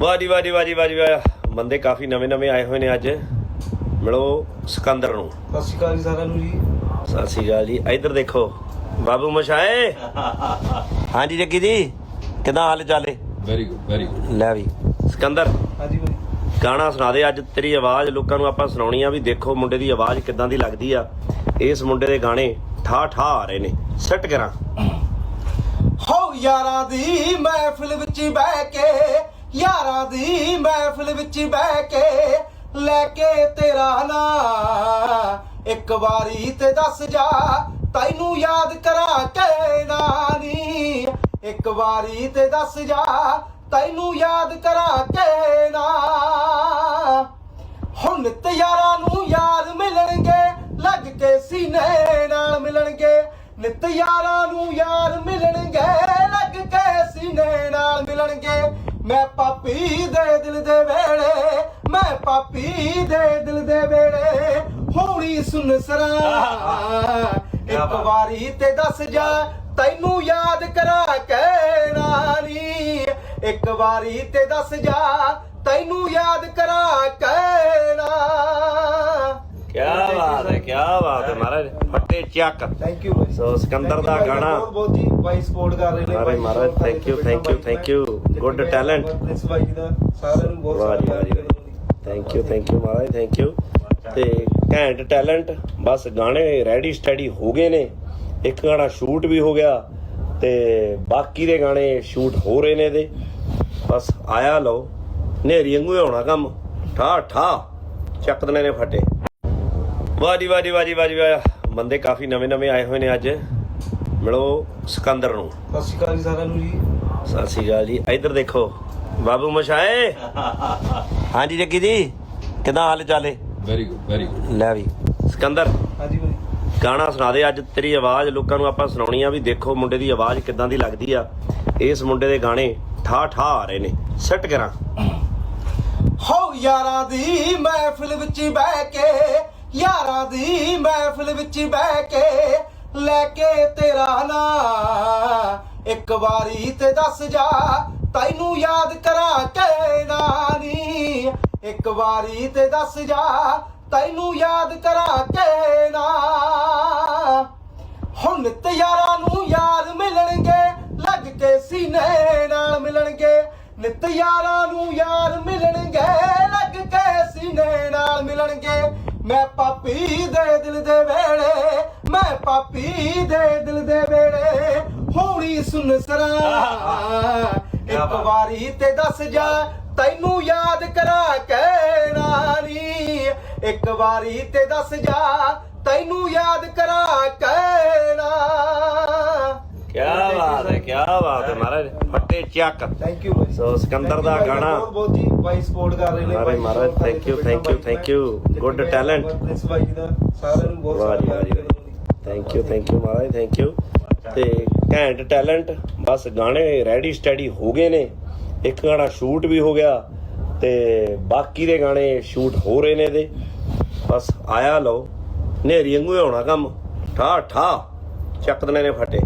ਵਾਹ ਜੀ ਵਾਹ ਜੀ ਵਾਹ ਜੀ ਵਾਹ ਜੀ ਵਾਹ। ਬੰਦੇ ਕਾਫੀ ਨਵੇਂ ਨਵੇਂ ਆਏ ਹੋਏ ਨੇ ਅੱਜ। ਮਿਲੋ ਸਿਕੰਦਰ ਨੂੰ। ਸਤਿ ਸ਼੍ਰੀ ਅਕਾਲ ਜੀ ਸਾਰਿਆਂ ਨੂੰ ਜੀ। ਸਤਿ ਸ਼੍ਰੀ ਅਕਾਲ ਜੀ। ਇੱਧਰ ਦੇਖੋ ਬਾਬੂ ਮਸ਼ਾਏ। ਹਾਂਜੀ ਜੱਗੀ ਜੀ ਕਿਦਾਂ ਹਾਲ ਚਾਲੇ ਵੈਰੀ ਗੁੱਡ ਵੈਰੀ ਗੁੱਡ ਲੈ ਵੀ ਸਿਕੰਦਰ। ਹਾਂਜੀ ਭਾਈ। ਗਾਣਾ ਸੁਣਾ ਦੇ ਅੱਜ ਤੇਰੀ ਆਵਾਜ਼ ਲੋਕਾਂ ਨੂੰ ਆਪਾਂ ਸੁਣਾਉਣੀ ਆ ਵੀ ਦੇਖੋ ਮੁੰਡੇ ਦੀ ਆਵਾਜ਼ ਕਿਦਾਂ ਦੀ ਲੱਗਦੀ ਆ। ਇਸ ਮੁੰਡੇ ਦੇ ਗਾਣੇ ਠਾ ਠਾ ਆ ਰਹੇ ਨੇ। ਸੈੱਟ ਕਰਾਂ। ਹੋ ਯਾਰਾਂ ਦੀ ਮਹਿਫਿਲ ਵਿੱਚ ਬਹਿ ਕੇ ਯਾਰਾਂ ਦੀ ਮਹਿਫਲ ਵਿੱਚ ਬਹਿ ਕੇ, ਲੈ ਕੇ ਤੇਰਾ ਨਾਂ। ਇੱਕ ਵਾਰੀ ਤੇ ਦੱਸ ਜਾ, ਤੈਨੂੰ ਯਾਦ ਕਰਾ ਕੇ ਨਾਨੀ। ਇੱਕ ਵਾਰੀ ਤੇ ਦੱਸ ਜਾ, ਤੈਨੂੰ ਯਾਦ ਕਰਾ ਕੇ ਨਾ। ਹੁਣ ਨਿੱਤ ਯਾਰਾਂ ਨੂੰ ਯਾਦ ਮਿਲਣਗੇ, ਲੱਗ ਕੇ ਸੀਨੇ ਨਾਲ ਮਿਲਣਗੇ। ਨਿੱਤ ਯਾਰਾਂ ਨੂੰ ਯਾਰ ਮਿਲਣਗੇ, ਲੱਗ ਕੇ ਸੀਨੇ ਨਾਲ ਮਿਲਣਗੇ। ਮੈਂ ਪਾਪੀ ਦੇ ਦਿਲ ਦੇ ਵੇੜੇ ਮੈਂ ਪਾਪੀ ਦੇ ਦਿਲ ਦੇ ਵੇੜੇ ਹੋਣੀ ਸੁਨ ਸਰਾ ਇੱਕ ਵਾਰੀ ਤੇ ਦੱਸ ਜਾ ਤੈਨੂੰ ਯਾਦ ਕਰਾ ਕੇ ਨਾਨੀ ਇੱਕ ਵਾਰੀ ਤੇ ਦੱਸ ਜਾ ਤੈਨੂੰ ਯਾਦ ਕਰਾ ਕੇ ਨਾ ਕੀ ਬਾਤ ਹੈ ਕੀ ਬਾਤ ਹੈ ਮਹਾਰਾਜ। ਫੱਟੇ ਚੱਕ। ਥੈਂਕ ਯੂ ਸੋ ਸਿਕੰਦਰ ਦਾ ਗਾਣਾ। ਬਹੁਤ ਬਹੁਤ ਜੀ ਭਾਈ ਸਪੋਰਟ ਕਰ ਰਹੇ ਨੇ ਮਹਾਰਾਜ, ਬਹੁਤ thank you, thank you, thank talent. Prince ਭਾਈ ਜੀ ਦਾ ਸਾਰਿਆਂ ਨੂੰ ਬਹੁਤ ਵਾਹ ਜੀ, ਵਾਹ ਜੀ, ਸਾਰਾ ਥੈਂਕ ਯੂ ਥੈਂਕ ਯੂ ਮਹਾਰਾਜ ਥੈਂਕ ਯੂ ਤੇ ਘੈਂਟ ਟੈਲੈਂਟ ਬਸ ਗਾਣੇ ਰੈਡੀ ਸਟੱਡੀ ਹੋ ਗਏ ਨੇ। ਇੱਕ ਗਾਣਾ ਸ਼ੂਟ ਵੀ ਹੋ ਗਿਆ ਤੇ ਬਾਕੀ ਦੇ ਗਾਣੇ ਸ਼ੂਟ ਹੋ ਰਹੇ ਨੇ ਇਹਦੇ। ਬਸ ਆਇਆ ਲਓ। ਨੇਰੀ ਵਾਂਗੂ ਹੀ ਹੋਣਾ ਕੰਮ। ਠਾ ਠਾ। ਚੱਕ ਦਨੇ ਨੇ ਫਟੇ। ਵਾਹ ਜੀ ਵਾਹ ਜੀ ਵਾਹ ਜੀ ਵਾਹ ਜੀ ਵਾਹ। ਬੰਦੇ ਕਾਫੀ ਨਵੇਂ ਨਵੇਂ ਆਏ ਹੋਏ ਨੇ ਅੱਜ। ਮਿਲੋ ਸਿਕੰਦਰ ਨੂੰ। ਸਤਿ ਸ਼੍ਰੀ ਅਕਾਲ ਜੀ ਸਾਰਿਆਂ ਨੂੰ ਜੀ। ਸਤਿ ਸ਼੍ਰੀ ਅਕਾਲ ਜੀ। ਇੱਧਰ ਦੇਖੋ ਬਾਬੂ ਮਸ਼ਾਏ। ਹਾਂਜੀ ਜੱਗੀ ਜੀ ਕਿਦਾਂ ਹਾਲ ਚਾਲੇ ਵੈਰੀ ਗੁੱਡ ਵੈਰੀ ਗੁੱਡ ਲੈ ਵੀ ਸਿਕੰਦਰ। ਹਾਂਜੀ ਭਾਈ ਗਾਣਾ ਸੁਣਾ ਦੇ ਅੱਜ ਤੇਰੀ ਆਵਾਜ਼ ਲੋਕਾਂ ਨੂੰ ਆਪਾਂ ਸੁਣਾਉਣੀ ਆ ਵੀ ਦੇਖੋ ਮੁੰਡੇ ਦੀ ਆਵਾਜ਼ ਕਿਦਾਂ ਦੀ ਲੱਗਦੀ ਆ। ਇਸ ਮੁੰਡੇ ਦੇ ਗਾਣੇ ਠਾ ਠਾ ਆ ਰਹੇ ਨੇ। ਸੈੱਟ ਕਰਾਂ। ਹੋ ਯਾਰਾਂ ਦੀ ਮਹਿਫਿਲ ਵਿੱਚ ਬਹਿ ਕੇ ਯਾਰਾਂ ਦੀ ਮਹਿਫਿਲ ਵਿੱਚ ਬਹਿ ਕੇ ਲੈ ਕੇ ਤੇਰਾ ਨਾਂ। ਇੱਕ ਵਾਰੀ ਤੇ ਦੱਸ ਜਾ, ਤੈਨੂੰ ਯਾਦ ਕਰਾ ਕਹਿਣਾ ਨੀ ਇੱਕ ਵਾਰੀ ਤੇ ਦੱਸ ਜਾ, ਤੈਨੂੰ ਯਾਦ ਕਰਾ ਕੇ ਹੁਣ ਨਿੱਤ ਯਾਰਾਂ ਨੂੰ ਯਾਰ ਮਿਲਣਗੇ, ਲੱਗ ਕੇ ਸੀਨੇ ਨਾਲ ਮਿਲਣਗੇ। ਨਿੱਤ ਯਾਰਾਂ ਨੂੰ ਯਾਰ ਮਿਲਣਗੇ, ਲੱਗ ਕੇ ਸੀਨੇ ਨਾਲ ਮਿਲਣਗੇ। ਮੈਂ ਪਾਪੀ ਦੇ ਦਿਲ ਦੇ ਵੇਲੇ ਪਾਪੀ ਦੇ ਦਿਲ ਦੇ ਵੇੜੇ ਹੋਣੀ ਸੁਨ ਸਰਾ। ਇੱਕ ਵਾਰੀ ਤੇ ਦੱਸ ਜਾ ਤੈਨੂੰ ਯਾਦ ਕਰਾ ਕੇ ਨਾਨੀ ਇੱਕ ਵਾਰੀ ਤੇ ਦੱਸ ਜਾ ਤੈਨੂੰ ਯਾਦ ਕਰਾ ਕੇ ਨਾ। ਕੀ ਬਾਤ ਹੈ ਕੀ ਬਾਤ ਹੈ ਮਹਾਰਾਜ ਫੱਟੇ ਚੱਕ। ਥੈਂਕ ਯੂ ਸੋ ਸਿਕੰਦਰ ਦਾ ਗਾਣਾ। ਬਹੁਤ ਬਹੁਤ ਜੀ ਭਾਈ ਸਪੋਰਟ ਕਰ ਰਹੇ ਨੇ ਮਹਾਰਾਜ, ਬਹੁਤ thank you, thank you, thank you. Good talent. Prince ਭਾਈ ਜੀ ਦਾ ਸਾਰਿਆਂ ਨੂੰ ਬਹੁਤ ਸਾਰਾ ਥੈਂਕ ਯੂ ਥੈਂਕ ਯੂ ਮਹਾਰਾਜ ਥੈਂਕ ਯੂ ਤੇ ਘੈਂਟ ਟੈਲੈਂਟ ਬਸ ਗਾਣੇ ਰੈਡੀ ਸਟੈਡੀ ਹੋ ਗਏ ਨੇ। ਇੱਕ ਗਾਣਾ ਸ਼ੂਟ ਵੀ ਹੋ ਗਿਆ ਤੇ ਬਾਕੀ ਦੇ ਗਾਣੇ ਸ਼ੂਟ ਹੋ ਰਹੇ ਨੇ ਇਹਦੇ। ਬਸ ਆਇਆ ਲਓ ਨੇਰੀ ਵਾਂਗੂ ਹੋਣਾ ਕੰਮ। ਠਾ ਠਾ ਚੱਕ ਦਨੇ ਨੇ ਫਟੇ।